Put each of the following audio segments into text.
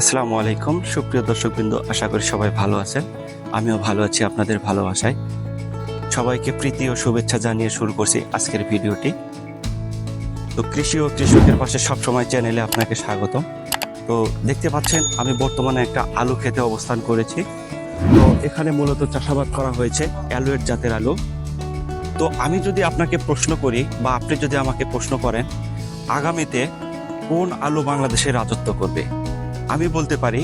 আসসালামু আলাইকুম। সুপ্রিয় দর্শকবৃন্দ, আশা করি সবাই ভালো আছেন। আমিও ভালো আছি আপনাদের ভালোবাসায়। সবাইকে প্রীতি ও শুভেচ্ছা জানিয়ে শুরু করছি আজকের ভিডিওটি। তো কৃষি ও কৃষকের পাশে সবসময় চ্যানেলে আপনাকে স্বাগতম। তো দেখতে পাচ্ছেন, আমি বর্তমানে একটা আলু খেতে অবস্থান করেছি। তো এখানে মূলত চাষাবাদ করা হয়েছে অ্যালুয়েট জাতের আলু। তো আমি যদি আপনাকে প্রশ্ন করি বা আপনি যদি আমাকে প্রশ্ন করেন, আগামীতে কোন আলু বাংলাদেশে রাজত্ব করবে? আমি বলতে পারি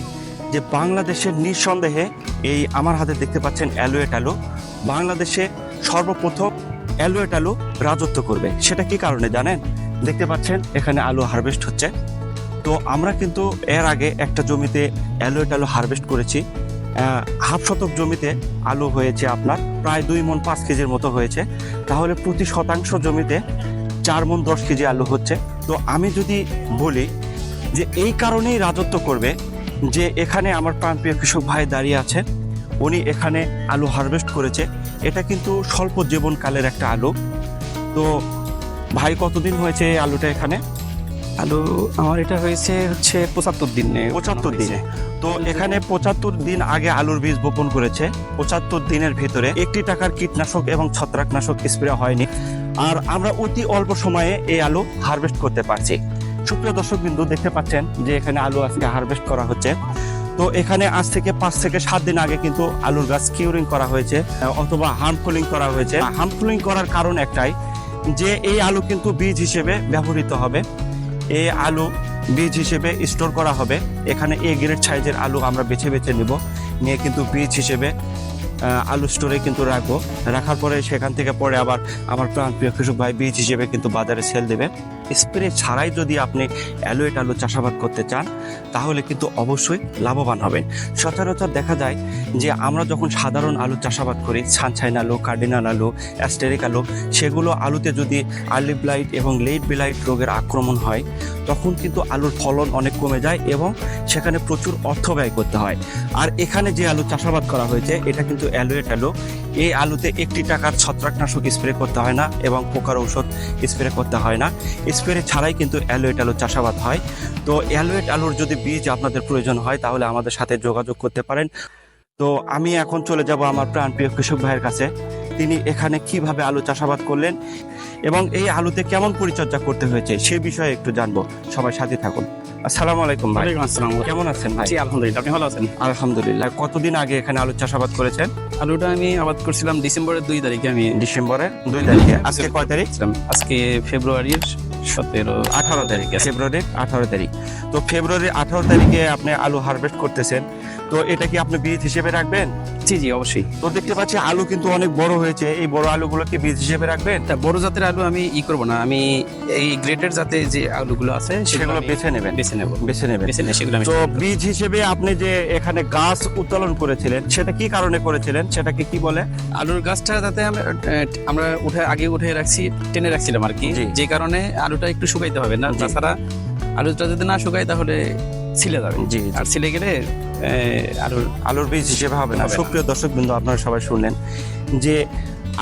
যে বাংলাদেশের নিঃসন্দেহে এই আমার হাতে দেখতে পাচ্ছেন অ্যালুয়েট আলু বাংলাদেশে সর্বপ্রথম অ্যালুয়েট আলু রাজত্ব করবে। সেটা কি কারণে জানেন? দেখতে পাচ্ছেন এখানে আলু হারভেস্ট হচ্ছে। তো আমরা কিন্তু এর আগে একটা জমিতে অ্যালুয়েট আলু হারভেস্ট করেছি। হাফ শতক জমিতে আলু হয়েছে আপনার প্রায় দুই মন পাঁচ কেজির মতো হয়েছে। তাহলে প্রতি শতাংশ জমিতে চার মন দশ কেজি আলু হচ্ছে। তো আমি যদি বলি যে এই কারণেই রাজত্ব করবে যে এখানে আমার প্রাণপ্রিয় কৃষক ভাই দাঁড়িয়ে আছে। উনি এখানে আলু হারভেস্ট করেছে। এটা কিন্তু স্বল্প জীবনকালের একটা আলু। তো ভাই কতদিন হয়েছে এই আলুটা এখানে? আলু আমার এটা হয়েছে হচ্ছে পঁচাত্তর দিন। পঁচাত্তর দিনে। তো এখানে পঁচাত্তর দিন আগে আলুর বীজ বপন করেছে। পঁচাত্তর দিনের ভিতরে একটি টাকার কীটনাশক এবং ছত্রাকনাশক স্প্রে হয়নি। আর আমরা অতি অল্প সময়ে এই আলু হারভেস্ট করতে পারছি। সুপ্রিয় দর্শক বিন্দু দেখতে পাচ্ছেন যে এখানে আলু আজকে হারভেস্ট করা হচ্ছে। তো এখানে আজ থেকে পাঁচ থেকে সাত দিন আগে কিন্তু আলুর গাছ কিউরিং করা হয়েছে অথবা হার্মফুলিং করা হয়েছে। হার্মফুলিং করার কারণ একটাই যে এই আলু কিন্তু বীজ হিসেবে ব্যবহৃত হবে। এই আলু বীজ হিসেবে স্টোর করা হবে। এখানে এ গ্রেড সাইজের আলু আমরা বেছে বেছে নেব। নিয়ে কিন্তু বীজ হিসেবে আলু স্টোরে কিন্তু রাখব। রাখার পরে সেখান থেকে পরে আবার আমার প্রাণ প্রিয় কৃষক ভাই বীজ হিসেবে কিন্তু বাজারে সেল দেবে। স্প্রে ছাড়াই যদি আপনি অ্যালোয়েট আলু চাষাবাদ করতে চান, তাহলে কিন্তু অবশ্যই লাভবান হবেন। সচরাচর দেখা যায় যে আমরা যখন সাধারণ আলু চাষাবাদ করি সানশাইন আলু কার্ডিনাল আলু অ্যাস্টেরিক আলু, সেগুলো আলুতে যদি আর্লি ব্লাইট এবং লেট ব্লাইট রোগের আক্রমণ হয়, তখন কিন্তু আলুর ফলন অনেক কমে যায় এবং সেখানে প্রচুর অর্থ ব্যয় করতে হয়। আর এখানে যে আলু চাষাবাদ করা হয়েছে, এটা কিন্তু অ্যালোয়েট আলু এই আলুতে একটি টাকার ছত্রাকনাশক স্প্রে করতে হয় না এবং পোকার ঔষধ স্প্রে করতে হয় না। স্প্রে ছাড়াই কিন্তু অ্যালোয়েট আলু চাষাবাদ হয়। তো অ্যালোয়েট আলুর যদি বীজ আপনাদের প্রয়োজন হয়, তাহলে আমাদের সাথে যোগাযোগ করতে পারেন। তো আমি এখন চলে যাব আমার প্রাণপ্রিয় কৃষক ভাইয়ের কাছে। তিনি এখানে কীভাবে আলু চাষাবাদ করলেন এবং এই আলুতে কেমন পরিচর্যা করতে হয়েছে সে বিষয়ে একটু জানব। সবাই সাথে থাকুন। আসসালামু আলাইকুম ভাই। আসসালাম। কেমন আছেন ভাই? জি আলহামদুলিল্লাহ। আপনি ভালো আছেন? আলহামদুলিল্লাহ। কতদিন আগে এখানে আলু চাষাবাদ করেছেন? আলুটা আমি আবাদ করছিলাম ডিসেম্বরের দুই তারিখে আমি। ডিসেম্বরের দুই তারিখে। আজকে কয় তারিখ? আজকে ফেব্রুয়ারির সতেরো আঠারো তারিখ। ফেব্রুয়ারির আঠারো তারিখ। তো ফেব্রুয়ারির আঠারো তারিখে আপনি আলু হারভেস্ট করতেছেন। তো এটা কি আপনি বীজ হিসেবে রাখবেন? জি জি অবশ্যই। তো দেখতে পাচ্ছি আলু কিন্তু অনেক বড় হয়েছে। এই বড় আলুগুলো কি বীজ হিসেবে রাখবেন? তা বড় জাতের আলু আমি ই করব না। আমি এই গ্রেটের জাতে যে আলুগুলো আছে সেগুলো বেছে নেবেন। বেছে নেব। বেছে নেবেন। বেছে নিয়ে সেগুলো আমি তো বীজ হিসেবে আপনি যে এখানে গাছ উত্তোলন করেছিলেন সেটা কি কারণে করেছিলেন? সেটাকে কি বলে? আলুর গাছটা যাতে আমরা আমরা উঠে আগে উঠে রাখছি টেনে রাখছিলাম আর কি। যে কারণে আলুটা একটু শুকাইতে হবে না। তাছাড়া আলুটা যদি না শুকায় তাহলে ছিলে যাবে জি আর ছিলে গেলে আলুর আলুর বীজ হিসেবে হবে না। না। সুপ্রিয় দর্শক বিন্দু আপনারা সবাই শুনলেন যে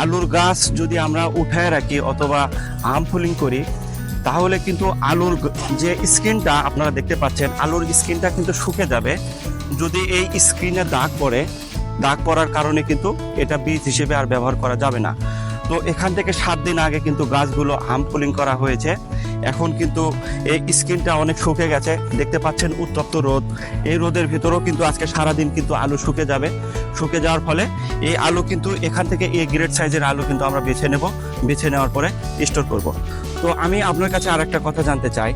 আলুর গাছ যদি আমরা উঠায় রাখি অথবা আমফুলিং করি তাহলে কিন্তু আলুর যে স্কিনটা আপনারা দেখতে পাচ্ছেন আলুর স্কিনটা কিন্তু শুকে যাবে। যদি এই স্ক্রিনে দাগ পড়ে দাগ পড়ার কারণে কিন্তু এটা বীজ হিসেবে আর ব্যবহার করা যাবে না। তো এখান থেকে সাত দিন আগে কিন্তু গাছগুলো আমফুলিং করা হয়েছে। এখন কিন্তু এই স্কিনটা অনেক শুকে গেছে। দেখতে পাচ্ছেন উত্তপ্ত রোদ। এই রোদের ভিতরেও কিন্তু আজকে সারাদিন কিন্তু আলু শুকে যাবে। শুকে যাওয়ার ফলে এই আলু কিন্তু এখান থেকে এই গ্রেড সাইজের আলু কিন্তু আমরা বেছে নেব। বেছে নেওয়ার পরে স্টোর করব। তো আমি আপনার কাছে আরেকটা কথা জানতে চাই।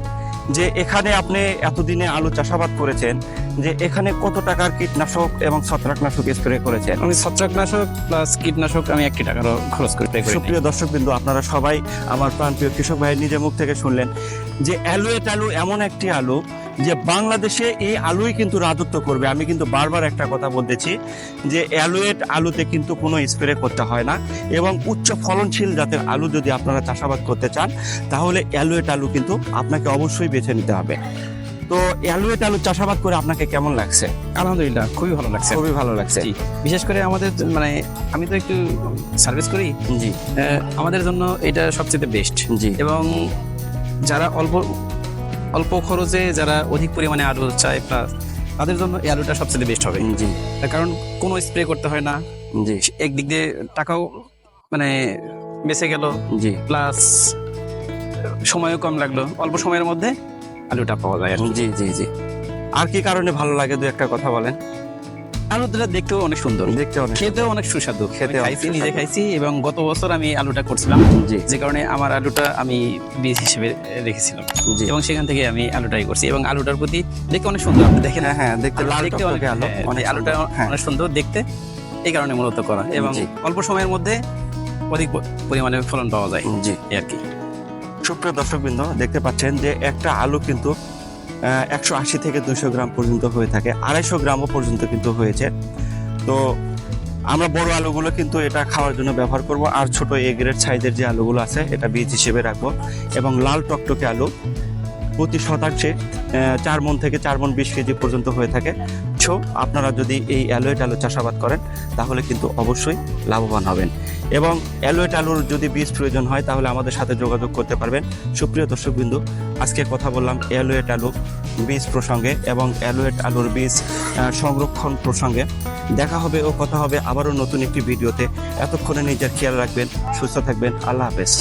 যে এখানে আপনি এতদিনে আলু চাষাবাদ করেছেন যে এখানে কত টাকার কীটনাশক এবং ছত্রাকনাশক স্প্রে করেছেন আমি ছত্রাকনাশক প্লাস কীটনাশক আমি একটি টাকারও খরচ করতে। সুপ্রিয় দর্শক বিন্দু আপনারা সবাই আমার প্রাণপ্রিয় কৃষক ভাইয়ের নিজের মুখ থেকে শুনলেন যে অ্যালুয়েট আলু এমন একটি আলু যে বাংলাদেশে এই আলুই কিন্তু রাজত্ব করবে। আমি কিন্তু বারবার একটা কথা বলতেছি যে অ্যালুয়েট আলুতে কিন্তু কোনো স্প্রে করতে হয় না এবং উচ্চ ফলনশীল জাতের আলু যদি আপনারা চাষাবাদ করতে চান তাহলে অ্যালুয়েট আলু কিন্তু আপনাকে অবশ্যই বেছে নিতে হবে। তো অ্যালুয়েট আলু চাষাবাদ করে আপনাকে কেমন লাগছে? আলহামদুলিল্লাহ খুবই ভালো লাগছে। খুবই ভালো লাগছে। বিশেষ করে আমাদের মানে আমি তো একটু সার্ভিস করি। জি। আমাদের জন্য এটা সবচেয়ে বেস্ট। জি। এবং যারা অল্প অল্প খরচে যারা অধিক পরিমাণে আলু চায় প্লাস তাদের জন্য এই আলুটা সবচেয়ে বেস্ট হবে। জি। কারণ কোনো স্প্রে করতে হয় না। জি। একদিক দিয়ে টাকাও মানে বেঁচে গেল। জি। প্লাস সময়ও কম লাগল। অল্প সময়ের মধ্যে আলুটা পাওয়া যায় জি জি জি। আর কি কারণে ভালো লাগে? দু একটা কথা বলেন। আলুটা দেখতেও অনেক সুন্দর। দেখতে অনেক খেতেও অনেক সুস্বাদু। খেতে খাইছি নিজে খাইছি এবং গত বছর আমি আলুটা করছিলাম। জি। যে কারণে আমার আলুটা আমি বীজ হিসেবে রেখেছিলাম। জি। এবং সেখান থেকে আমি আলুটাই করছি এবং আলুটার প্রতি দেখতে অনেক সুন্দর। আপনি দেখেন হ্যাঁ হ্যাঁ দেখতে লাল দেখতে অনেক আলু হ্যাঁ, অনেক আলুটা হ্যাঁ। অনেক সুন্দর দেখতে। এই কারণে মূলত করা। এবং অল্প সময়ের মধ্যে অধিক পরিমাণে ফলন পাওয়া যায়। জি। আর কি। সুপ্রিয় দর্শকবৃন্দ দেখতে পাচ্ছেন যে একটা আলু কিন্তু একশো আশি থেকে দুশো গ্রাম পর্যন্ত হয়ে থাকে। আড়াইশো গ্রামও পর্যন্ত কিন্তু হয়েছে। তো আমরা বড় আলুগুলো কিন্তু এটা খাওয়ার জন্য ব্যবহার করব। আর ছোট এ গ্রেড সাইজের যে আলুগুলো আছে, এটা বীজ হিসেবে রাখব। এবং লাল টকটকে আলু প্রতি শতাংশে চার মন থেকে চার মন বিশ কেজি পর্যন্ত হয়ে থাকে। আপনারা যদি এই অ্যালোয়েট আলু চাষাবাদ করেন, তাহলে কিন্তু অবশ্যই লাভবান হবেন। এবং অ্যালোয়েট আলুর যদি বীজ প্রয়োজন হয়, তাহলে আমাদের সাথে যোগাযোগ করতে পারবেন। সুপ্রিয় দর্শকবিন্দু, আজকে কথা বললাম অ্যালোয়েট আলু বীজ প্রসঙ্গে এবং অ্যালোয়েট আলুর বীজ সংরক্ষণ প্রসঙ্গে। দেখা হবে ও কথা হবে আবারও নতুন একটি ভিডিওতে। এতক্ষণে নিজের খেয়াল রাখবেন, সুস্থ থাকবেন। আল্লাহ হাফেজ।